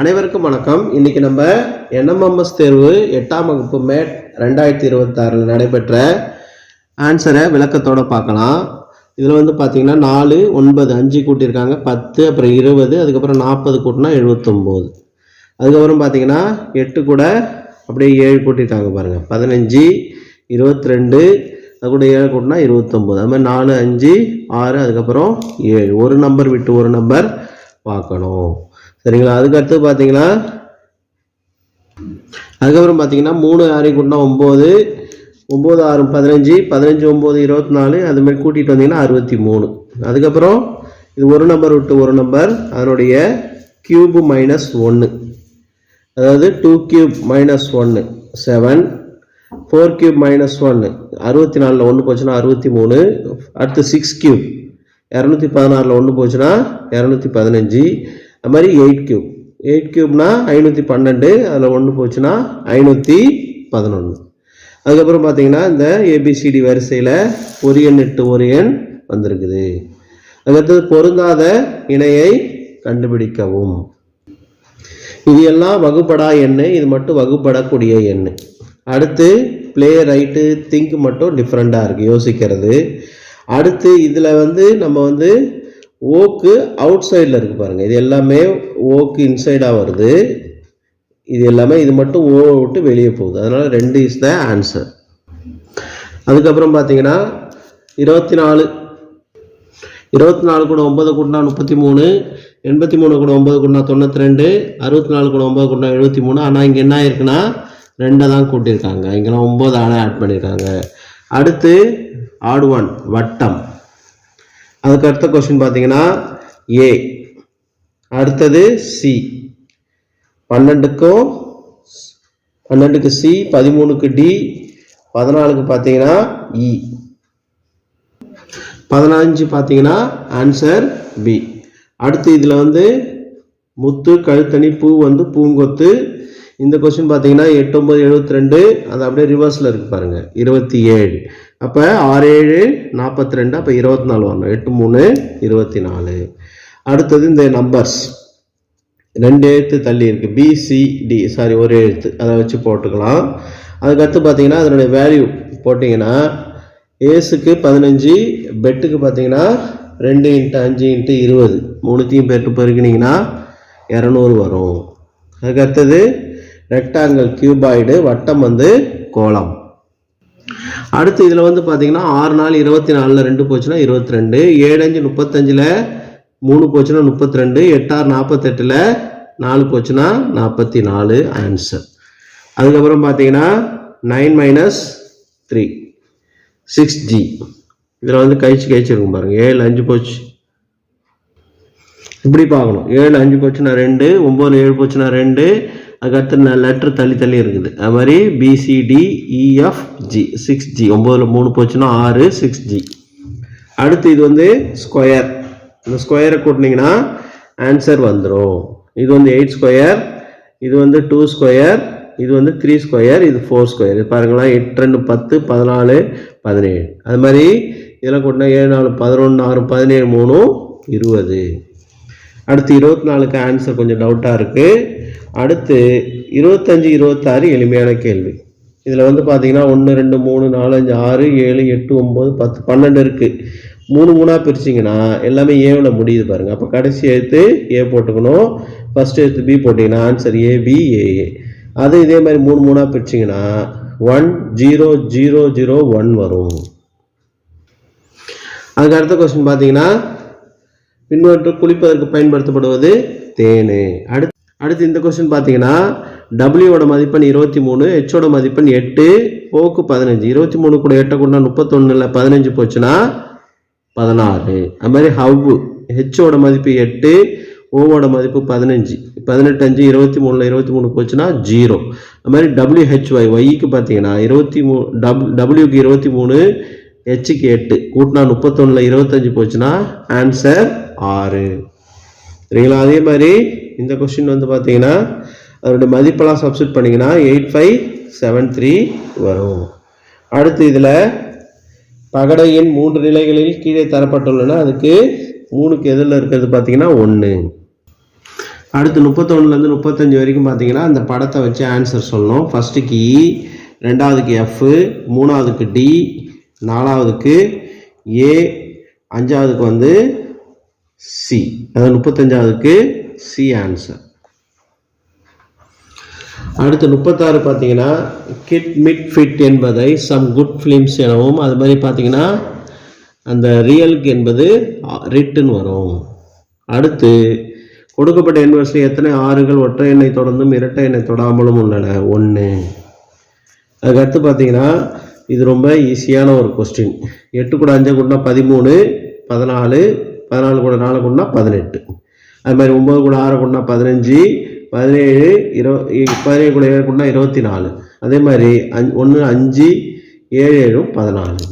அனைவருக்கும் வணக்கம். இன்னைக்கு நம்ம என்எம்எம்எஸ் தேர்வு எட்டாம் வகுப்பு மேட் ரெண்டாயிரத்தி இருபத்தாறில் நடைபெற்ற ஆன்சரை விளக்கத்தோடு பார்க்கலாம். இதில் வந்து பார்த்தீங்கன்னா நாலு ஒன்பது அஞ்சு கூட்டியிருக்காங்க. பத்து அப்புறம் இருபது அதுக்கப்புறம் நாற்பது கூட்டினா எழுபத்தொம்போது அதுக்கப்புறம் பார்த்தீங்கன்னா எட்டு கூட அப்படியே ஏழு கூட்டியிருக்காங்க பாருங்கள் பதினஞ்சு இருபத்தி ரெண்டு அது கூட ஏழு கூட்டினா இருபத்தொம்போது. அது மாதிரி நாலு அஞ்சு ஆறு அதுக்கப்புறம் ஏழு. ஒரு நம்பர் விட்டு ஒரு நம்பர் பார்க்கணும். சரிங்களா? அதுக்கு அடுத்து பார்த்தீங்கன்னா அதுக்கப்புறம் பார்த்தீங்கன்னா மூணு ஆறு கூட்டினா ஒம்பது ஒம்பது ஆறு பதினஞ்சு பதினஞ்சு ஒம்பது இருபத்தி நாலு அதுமாரி கூட்டிகிட்டு வந்தீங்கன்னா அறுபத்தி மூணு அதுக்கப்புறம் இது ஒரு நம்பர் விட்டு ஒரு நம்பர் அதனுடைய கியூபு மைனஸ் ஒன்று அதாவது டூ கியூப் மைனஸ் ஒன்று செவன் ஃபோர் கியூப் மைனஸ் ஒன்று அறுபத்தி நாலில் ஒன்று போச்சுன்னா அறுபத்தி மூணு அடுத்து சிக்ஸ் கியூப் இரநூத்தி பதினாறில் ஒன்று போச்சுன்னா இரநூத்தி பதினஞ்சு அது மாதிரி எயிட் கியூப் எயிட் கியூப்னா ஐநூற்றி பன்னெண்டு அதில் ஒன்று போச்சுன்னா ஐநூற்றி பதினொன்று அதுக்கப்புறம் பார்த்தீங்கன்னா இந்த ஏபிசிடி வரிசையில் ஒரு எண் எட்டு ஒரு எண் வந்திருக்குது. அதுக்கடுத்தது பொருந்தாத இணையை கண்டுபிடிக்கவும். இது எல்லாம் வகுப்படா எண்ணு இது மட்டும் வகுப்படக்கூடிய எண்ணு. அடுத்து ப்ளே ரைட்டு திங்க் மட்டும் டிஃப்ரெண்ட்டாக இருக்குது யோசிக்கிறது. அடுத்து இதில் வந்து நம்ம வந்து ஓக்கு அவுட் சைடில் இருக்குது பாருங்கள் இது எல்லாமே ஓக்கு இன்சைடாக வருது. இது எல்லாமே இது மட்டும் ஓ விட்டு வெளியே போகுது. அதனால் ரெண்டு இஸ் த ஆன்சர் அதுக்கப்புறம் பார்த்தீங்கன்னா இருபத்தி நாலு இருபத்தி நாலு கூட ஒன்பது கூட்டினா முப்பத்தி மூணு எண்பத்தி மூணு கூட ஒன்பது கூட்டினா தொண்ணூற்றி ரெண்டு அறுபத்தி நாலு கூட ஒன்பது கூட்டினா எழுபத்தி மூணு ஆனால் இங்கே என்ன ஆயிருக்குன்னா ரெண்டை தான் கூட்டியிருக்காங்க. இங்கெல்லாம் ஒம்பது ஆடை ஆட் பண்ணியிருக்காங்க. அடுத்து ஆடு ஒன் வட்டம். அதுக்கு அடுத்த கொஸ்டின் பார்த்தீங்கன்னா ஏ அடுத்தது சி பன்னெண்டுக்கும் பன்னெண்டுக்கு சி பதிமூணுக்கு டி பதினாலுக்கு பார்த்தீங்கன்னா இ பதினஞ்சு பார்த்தீங்கன்னா ஆன்சர் பி அடுத்து இதில் வந்து முத்து கழுத்தணி பூ வந்து பூங்கொத்து இந்த கொஸ்டின் பார்த்தீங்கன்னா எட்டு ஒம்பது எழுபத்தி ரெண்டு அது அப்படியே ரிவர்ஸில் இருக்கு பாருங்க. இருபத்தி ஏழு. அப்போ ஆறு ஏழு நாற்பத்தி ரெண்டு அப்போ இருபத்தி நாலு வரணும். எட்டு மூணு இருபத்தி நாலு அடுத்தது இந்த நம்பர்ஸ் ரெண்டு எழுத்து தள்ளி இருக்கு. பிசிடி சாரி ஒரு எழுத்து. அதை வச்சு போட்டுக்கலாம். அதுக்கடுத்து பார்த்தீங்கன்னா அதனுடைய வேல்யூ போட்டிங்கன்னா ஏஸுக்கு பதினஞ்சு பெட்டுக்கு பார்த்தீங்கன்னா ரெண்டு இன்ட்டு அஞ்சு இன்ட்டு இருபது. மூணுத்தையும் பெட்டு பெருக்கினீங்கன்னா இரநூறு வரும். அதுக்கடுத்தது ரெக்டாங்கிள் கியூபாய்டு வட்டம் வந்து கோலம் அடுத்து இதில் வந்து பார்த்தீங்கன்னா ஆறு நாள் இருபத்தி நாலில் ரெண்டு போச்சுன்னா இருபத்தி ரெண்டு ஏழு அஞ்சு முப்பத்தஞ்சில் மூணு போச்சுன்னா முப்பத்தி ரெண்டு எட்டாறு நாற்பத்தெட்டில் நாலு போச்சுன்னா நாற்பத்தி நாலு ஆன்சர் அதுக்கப்புறம் பார்த்தீங்கன்னா nine minus three six G இதில் வந்து கழிச்சு கழிச்சிருக்கும் பாருங்கள் ஏழு அஞ்சு போச்சு. இப்படி பார்க்கணும். ஏழு அஞ்சு போச்சுன்னா ரெண்டு ஒம்பது ஏழு போச்சுன்னா ரெண்டு அதுக்கடுத்து லெட்ரு தள்ளி தள்ளி இருக்குது. அது மாதிரி பிசிடிஇஎஃப்ஜி ஜி சிக்ஸ் ஜி ஒம்போதில் மூணு போச்சுன்னா ஆறு சிக்ஸ் ஜி அடுத்து இது வந்து ஸ்கொயர் இந்த ஸ்கொயரை கூட்டினீங்கன்னா ஆன்சர் வந்துடும் இது வந்து எயிட் ஸ்கொயர் இது வந்து டூ ஸ்கொயர் இது வந்து த்ரீ ஸ்கொயர் இது ஃபோர் ஸ்கொயர் இது பாருங்களேன் எட்டு ரெண்டு பத்து பதினாலு பதினேழு. அது மாதிரி இதெல்லாம் கூட்டினா ஏழு நாலு பதினொன்று ஆறு பதினேழு மூணும் இருபது. அடுத்து இருபத்தி நாலுக்கு ஆன்சர் கொஞ்சம் டவுட்டாக இருக்குது அடுத்து இருபத்தஞ்சி இருபத்தாறு எளிமையான கேள்வி. இதில் வந்து பார்த்தீங்கன்னா ஒன்று ரெண்டு மூணு நாலு அஞ்சு ஆறு ஏழு எட்டு ஒம்பது பத்து பன்னெண்டு இருக்குது மூணு மூணாக பிரிச்சிங்கன்னா எல்லாமே ஏவில் முடியுது பாருங்கள் அப்போ கடைசி எழுத்து ஏ போட்டுக்கணும். ஃபஸ்ட் எழுத்து பி போட்டிங்கன்னா ஆன்சர் ஏ பி ஏஏ அது இதே மாதிரி மூணு மூணாக பிரிச்சிங்கன்னா one zero zero zero one வரும். அதுக்கு அடுத்த கொஸ்டின் பார்த்தீங்கன்னா பின்வற்று குளிப்பதற்கு பயன்படுத்தப்படுவது தேன். அடுத்து அடுத்து இந்த கொஸ்டின் பார்த்தீங்கன்னா டபிள்யூட மதிப்பெண் இருபத்தி மூணு ஹெச்சோட மதிப்பெண் எட்டு ஓக்கு பதினஞ்சு. இருபத்தி மூணு கூட எட்டை கொண்டா முப்பத்தொன்னுல பதினஞ்சு போச்சுன்னா பதினாறு. அது மாதிரி ஹவ்வு ஹெச்சோட மதிப்பு எட்டு ஓவோட மதிப்பு பதினஞ்சு. பதினெட்டு அஞ்சு இருபத்தி மூணில் இருபத்தி மூணு போச்சுன்னா ஜீரோ அது மாதிரி டபிள்யூஹெச்ஒய் ஒய்க்கு பார்த்தீங்கன்னா இருபத்தி மூ டபு டபிள்யூக்கு இருபத்தி மூணு ஹெச்சுக்கு எட்டு. கூட்டினா முப்பத்தொன்னில் இருபத்தஞ்சு போச்சுன்னா ஆன்சர் ஆறு. சரிங்களா? அதே மாதிரி இந்த கொஸ்டின் வந்து பார்த்தீங்கன்னா அதோட மதிப்பெல்லாம் சப்ஸ்டிட் பண்ணிங்கன்னா எயிட் ஃபைவ் செவன் த்ரீ வரும். அடுத்து இதில் பகடையின் மூன்று நிலைகளில் கீழே தரப்பட்டுள்ளன. அதுக்கு மூணுக்கு எதிரில் இருக்கிறது பார்த்தீங்கன்னா ஒன்று அடுத்து முப்பத்தொன்னுலேருந்து முப்பத்தஞ்சு வரைக்கும் பார்த்தீங்கன்னா அந்த படத்தை வச்சு ஆன்சர் சொல்லணும். ஃபஸ்ட்டுக்கு இ e, ரெண்டாவதுக்கு எஃப் மூணாவதுக்கு டி நாலாவதுக்கு ஏ அஞ்சாவதுக்கு வந்து சி அதாவது முப்பத்தஞ்சாவதுக்கு சி ஆன்சர் அடுத்து முப்பத்தாறு பார்த்தீங்கன்னா கிட் மிட் ஃபிட் என்பதை சம் குட் ஃபிலிம்ஸ் எனவும் அது மாதிரி பார்த்தீங்கன்னா அந்த ரியலுக்கு என்பது ரிட்டுன்னு வரும். அடுத்து கொடுக்கப்பட்ட எண் எத்தனை ஆறுகள் ஒற்றை எண்ணெய் தொடர்ந்தும் இரட்டை எண்ணெய் தொடாமலும் உள்ளன? ஒன்று அதுக்கடுத்து பார்த்தீங்கன்னா இது ரொம்ப ஈஸியான ஒரு கொஸ்டின் எட்டு கூட அஞ்சு கூடனா பதிமூணு பதினாலு பதினாலு கூட நாலு கூடனா பதினெட்டு. அது மாதிரி ஒம்பது கூட ஆறு கூடனா பதினஞ்சு பதினேழு இரு பதினேழு கூட ஏழு கூடனா இருபத்தி நாலு அதே மாதிரி அஞ் ஒன்று அஞ்சு ஏழு ஏழும் பதினாலு.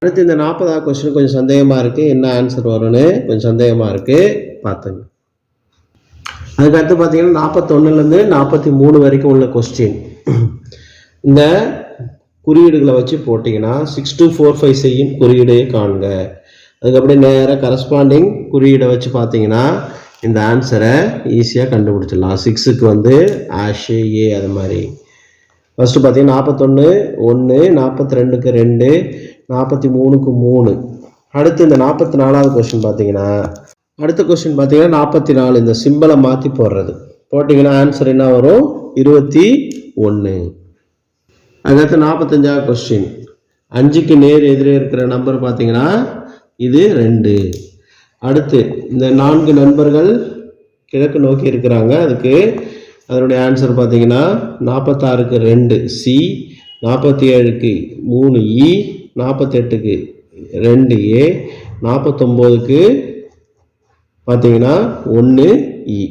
அடுத்து இந்த நாற்பதாவது கொஸ்டின் கொஞ்சம் சந்தேகமாக இருக்குது என்ன ஆன்சர் வரும்னு கொஞ்சம் சந்தேகமாக இருக்குது பார்த்துங்க. அதுக்கடுத்து பார்த்தீங்கன்னா நாற்பத்தொன்னுலேருந்து நாற்பத்தி மூணு வரைக்கும் உள்ள கொஸ்டின் இந்த குறியீடுகளை வச்சு போட்டிங்கன்னா சிக்ஸ் டூ ஃபோர் ஃபைவ் செய்யும் குறியீடையே காண்க. அதுக்கப்புறம் நேராக கரஸ்பாண்டிங் குறியீடை வச்சு பார்த்தீங்கன்னா இந்த ஆன்சரை ஈஸியாக கண்டுபிடிச்சிடலாம். சிக்ஸுக்கு வந்து ஆஷு ஏ அது மாதிரி. ஃபஸ்ட்டு பார்த்தீங்கன்னா நாற்பத்தொன்று ஒன்று நாற்பத்தி ரெண்டுக்கு ரெண்டு நாற்பத்தி மூணுக்கு மூணு. அடுத்து இந்த நாற்பத்தி நாலாவது கொஸ்டின் பார்த்தீங்கன்னா அடுத்த கொஸ்டின் பார்த்தீங்கன்னா நாற்பத்தி நாலு இந்த சிம்பிளை மாற்றி போடுறது. போட்டிங்கன்னா ஆன்சர் என்ன வரும்? இருபத்தி ஒன்று அதுக்கடுத்து நாற்பத்தஞ்சாவது கொஸ்டின் அஞ்சுக்கு நேர் எதிரே இருக்கிற நம்பர் பார்த்தீங்கன்னா இது ரெண்டு. அடுத்து இந்த நான்கு நண்பர்கள் கிழக்கு நோக்கி இருக்கிறாங்க. அதுக்கு அதனுடைய ஆன்சர் பார்த்தீங்கன்னா நாற்பத்தாறுக்கு ரெண்டு சி நாற்பத்தி ஏழுக்கு மூணு e, இ நாற்பத்தெட்டுக்கு ரெண்டு ஏ நாற்பத்தொம்போதுக்கு பார்த்தீங்கன்னா ஒன்று இ e.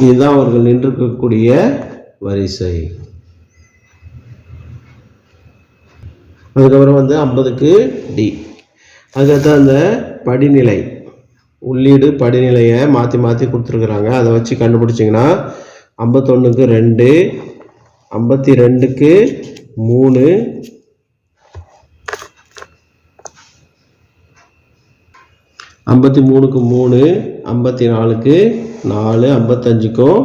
இதுதான் அவர்கள் நின்றிருக்கக்கூடிய வரிசை. அதுக்கப்புறம் வந்து ஐம்பதுக்கு டி அதுக்கடுத்து அந்த படிநிலை. உள்ளீடு படிநிலையை மாற்றி மாற்றி கொடுத்துருக்குறாங்க. அதை வச்சு கண்டுபிடிச்சிங்கன்னா ஐம்பத்தொன்றுக்கு ரெண்டு ஐம்பத்தி ரெண்டுக்கு மூணு ஐம்பத்தி மூணுக்கு மூணு ஐம்பத்தி நாலுக்கு நாலு ஐம்பத்தஞ்சுக்கும்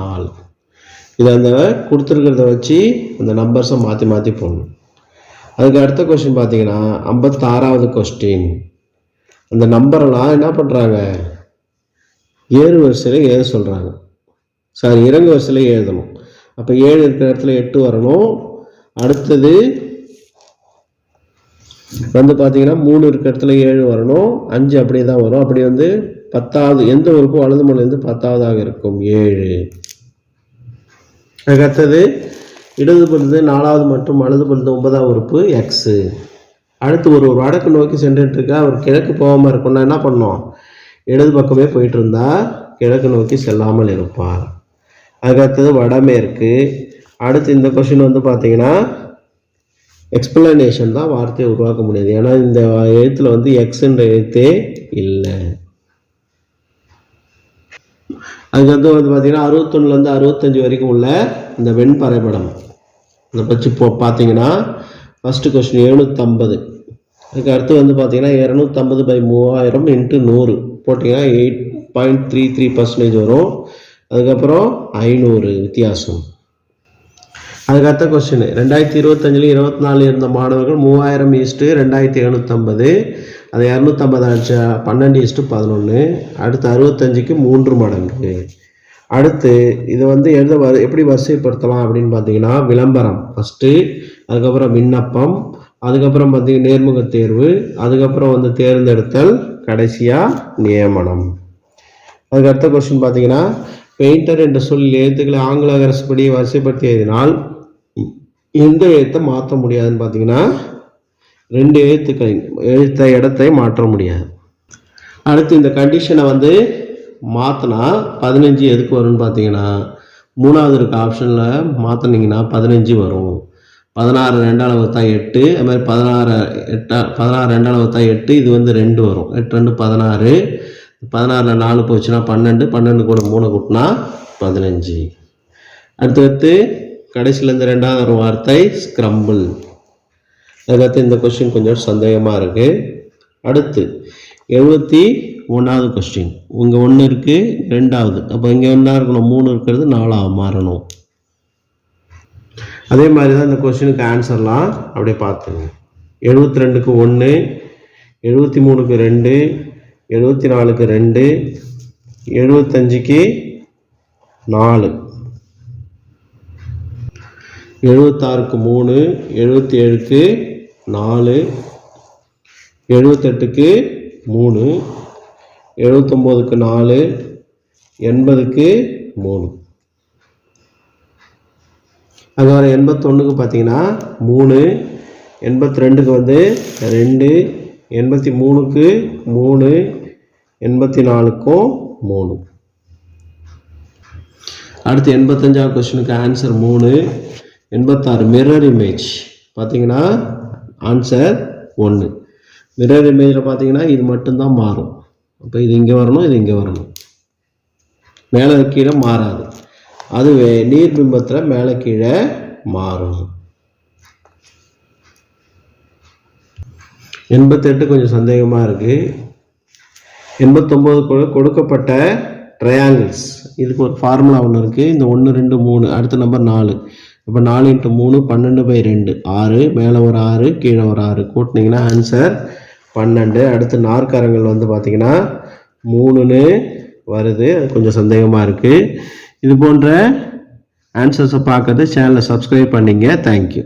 நாலு. இதை அந்த கொடுத்துருக்கிறத வச்சு அந்த நம்பர்ஸை மாற்றி மாற்றி போடணும். அதுக்கு அடுத்த கொஸ்டின் பார்த்தீங்கன்னா ஐம்பத்தாறாவது கொஸ்டின் அந்த நம்பரெல்லாம் என்ன பண்ணுறாங்க ஏழு வரிசையில் ஏழு சொல்கிறாங்க சாரி இறங்கு வரிசையில் எழுதணும். அப்போ ஏழு இருக்கிற இடத்துல எட்டு வரணும். அடுத்தது வந்து பார்த்தீங்கன்னா மூணு இருக்கிற இடத்துல ஏழு வரணும். அஞ்சு அப்படியே தான் வரும். அப்படி வந்து பத்தாவது எந்த ஊருக்கும் வலது வந்து பத்தாவதாக இருக்கும். ஏழு. அதுக்கு அடுத்தது இடது பொழுது நாலாவது மற்றும் வலது பொழுது ஒன்பதாவது உறுப்பு எக்ஸு அடுத்து ஒரு ஒரு வடக்கு நோக்கி சென்றுட்டு இருக்க அவர் கிழக்கு போகாமல் இருக்கணும்னா என்ன பண்ணோம்? இடது பக்கமே போயிட்டு இருந்தா கிழக்கு நோக்கி செல்லாமல் இருப்பார். அதுக்கடுத்தது வடமேற்கு. அடுத்து இந்த கொஷின் வந்து பார்த்தீங்கன்னா எக்ஸ்பிளனேஷன் தான் வார்த்தையை உருவாக்க முடியாது. ஏன்னா இந்த எழுத்தில் வந்து எக்ஸ்ன்ற எழுத்தே இல்லை. அதுக்கடுத்து வந்து பார்த்தீங்கன்னா அறுபத்தொன்னுலேருந்து அறுபத்தஞ்சு வரைக்கும் உள்ள இந்த வெண் வரைபடம் அதை பற்றி இப்போ பார்த்தீங்கன்னா ஃபஸ்ட்டு கொஸ்டின் எழுநூற்றம்பது அதுக்கு அடுத்து வந்து பார்த்தீங்கன்னா இரநூத்தம்பது பை மூவாயிரம் இன்ட்டு நூறு. போட்டிங்கன்னா eight point three three percentage வரும். அதுக்கப்புறம் ஐநூறு வித்தியாசம். அதுக்கு அடுத்த கொஸ்டின் ரெண்டாயிரத்தி இருபத்தஞ்சில் இருபத்தி நாலு இருந்த மாணவர்கள் மூவாயிரம் ஈஸ்ட்டு ரெண்டாயிரத்தி எழுநூற்றம்பது அது இரநூத்தம்பது ஆச்சு பன்னெண்டு ஈஸ்ட்டு பதினொன்று அடுத்து அறுபத்தஞ்சுக்கு மூன்று மடங்கு. அடுத்து இதை வந்து எழுத வ எப்படி வரிசைப்படுத்தலாம் அப்படின்னு பார்த்தீங்கன்னா விளம்பரம். ஃபஸ்ட்டு அதுக்கப்புறம் விண்ணப்பம் அதுக்கப்புறம் பார்த்தீங்கன்னா நேர்முக தேர்வு அதுக்கப்புறம் வந்து தேர்ந்தெடுத்தல் கடைசியாக நியமனம். அதுக்கு அடுத்த கொஸ்டின் பார்த்தீங்கன்னா பெயிண்டர் என்ற சொல் எழுத்துக்களை ஆங்கில அரசுப்படி வரிசைப்படுத்தியதினால் எந்த எழுத்தை மாற்ற முடியாதுன்னு பார்த்தீங்கன்னா ரெண்டு எழுத்துக்களின் எழுத்த இடத்தை மாற்ற முடியாது. அடுத்து இந்த கண்டிஷனை வந்து மாற்றினா பதினஞ்சு எதுக்கு வரும்னு பார்த்தீங்கன்னா மூணாவது இருக்க ஆப்ஷனில் மாற்றினீங்கன்னா பதினஞ்சு வரும். பதினாறு ரெண்டாம் வகுத்தா எட்டு அது மாதிரி பதினாறு எட்டா பதினாறு ரெண்டாம் வகுத்தா எட்டு இது வந்து ரெண்டு வரும். எட்டு ரெண்டு பதினாறு. பதினாறில் நாலு போச்சுன்னா பன்னெண்டு பன்னெண்டு கூட மூணு கூட்டினா பதினஞ்சு. அடுத்தடுத்து கடைசியில் இந்த ரெண்டாவது ஒரு வார்த்தை ஸ்க்ரம்பிள் பற்றி இந்த கொஸ்டின் கொஞ்சம் சந்தேகமாக இருக்குது அடுத்து எழுபத்தி ஒன்றாவது கொஸ்டின் இங்கே ஒன்று இருக்குது ரெண்டாவது அப்போ இங்கே ஒன்றா இருக்கணும்? மூணு இருக்கிறது நாலாக மாறணும். அதே மாதிரி தான் இந்த கொஸ்டினுக்கு ஆன்சர்லாம் அப்படியே பார்த்துங்க. எழுபத்தி ரெண்டுக்கு ஒன்று எழுபத்தி மூணுக்கு ரெண்டு எழுபத்தி நாலுக்கு ரெண்டு எழுபத்தஞ்சுக்கு நாலு. எழுபத்தாறுக்கு மூணு எழுபத்தி ஏழுக்கு நாலு எழுபத்தெட்டுக்கு மூணு எழுபத்தொம்போதுக்கு நாலு எண்பதுக்கு மூணு. அது வர எண்பத்தொன்றுக்கு பார்த்தீங்கன்னா மூணு எண்பத்தி ரெண்டுக்கு வந்து ரெண்டு எண்பத்தி மூணுக்கு மூணு எண்பத்தி நாலுக்கும் மூணு. அடுத்து எண்பத்தஞ்சாவது கொஸ்டினுக்கு ஆன்சர் மூணு எண்பத்தாறு மிரர் இமேஜ் பார்த்தீங்கன்னா ஆன்சர் ஒன்று மிரர் இமேஜில் பார்த்தீங்கன்னா இது மட்டும்தான் மாறும். அப்போ இது இங்கே வரணும் இது இங்கே வரணும். மேலே கீழே மாறாது. அதுவே நீர் பிம்பத்தில் மேலே கீழே மாறும். எண்பத்தெட்டு கொஞ்சம் சந்தேகமாக இருக்குது எண்பத்தொம்போது கொடு கொடுக்கப்பட்ட ட்ரையாங்கிள்ஸ் இதுக்கு ஒரு ஃபார்முலா ஒன்று இருக்குது இந்த ஒன்று ரெண்டு மூணு அடுத்த நம்பர் நாலு. இப்போ நாலு இன்ட்டு மூணு பன்னெண்டு பை ரெண்டு. ஆறு மேலே ஒரு ஆறு கீழே ஒரு ஆறு. கூட்டினீங்கன்னா ஆன்சர் பன்னெண்டு. அடுத்து நாற்கரங்கள் வந்து பார்த்திங்கன்னா மூணுன்னு வருது. அது கொஞ்சம் சந்தேகமாக இருக்குது இது போன்ற ஆன்சர்ஸை பார்க்கறது சேனலை சப்ஸ்கிரைப் பண்ணிங்க. தேங்க்யூ